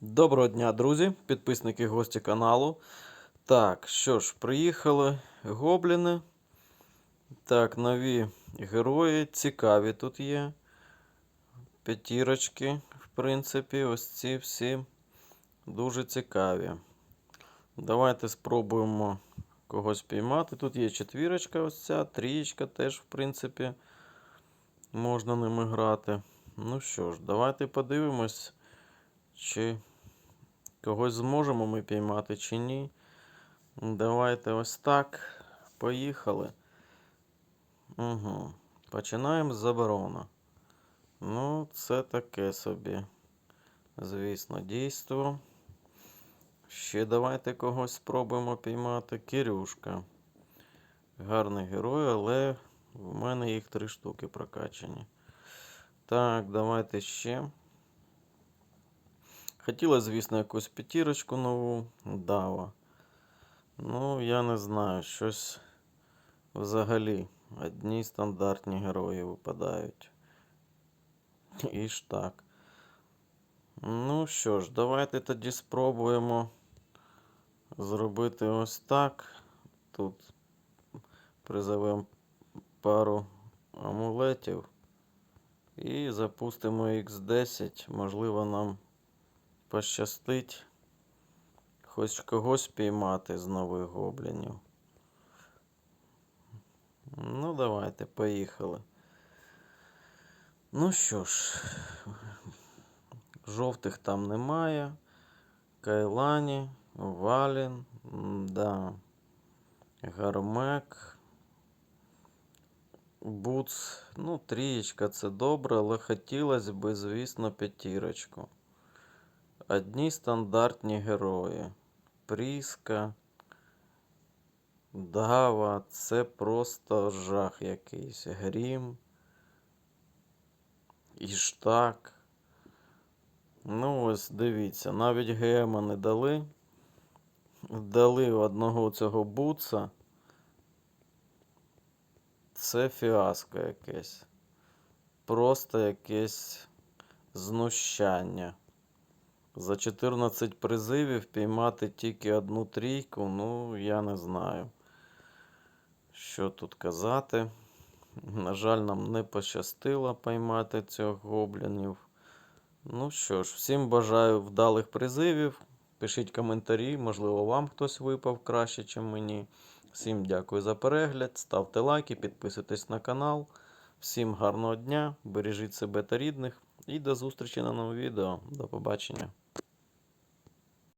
Доброго дня, друзі, підписники, гості каналу. Так, що ж, приїхали гобліни. Так, нові герої, цікаві тут є. П'ятірочки, в принципі, ось ці всі дуже цікаві. Давайте спробуємо когось піймати. Тут є четвірочка, ось ця, трієчка теж, в принципі, можна ними грати. Ну що ж, давайте подивимось, чи когось зможемо ми піймати чи ні. Давайте ось так. Поїхали. Угу. Починаємо з заборона. Ну, це таке собі. Звісно, дійство. Ще давайте когось спробуємо піймати. Кирюшка. Гарний герой, але в мене їх три штуки прокачані. Так, давайте ще. Хотіла, звісно, якусь п'ятірочку нову. Дава. Ну, я не знаю, щось взагалі. Одні стандартні герої випадають. І ж так. Ну що ж, давайте тоді спробуємо зробити ось так. Тут призовемо пару амулетів. І запустимо X10. Можливо, нам пощастить хоч когось піймати з нових гоблінів. Ну, давайте, поїхали. Ну що ж, жовтих там немає. Кайлані, Валін, да. Гармек. Буц. Ну, трієчка це добре, але хотілося б, звісно, п'ятірочку. Одні стандартні герої. Пріска. Дава, це просто жах якийсь. Грім. Іштак. Ну, ось дивіться, навіть гема не дали. Дали одного цього буца. Це фіаско якесь. Просто якесь знущання. За 14 призивів піймати тільки одну трійку, ну, я не знаю. Що тут казати. На жаль, нам не пощастило поймати цих гоблінів. Ну що ж, всім бажаю вдалих призивів. Пишіть коментарі, можливо, вам хтось випав краще, ніж мені. Всім дякую за перегляд. Ставте лайки, підписуйтесь на канал. Всім гарного дня, бережіть себе та рідних. І до зустрічі на новому відео. До побачення.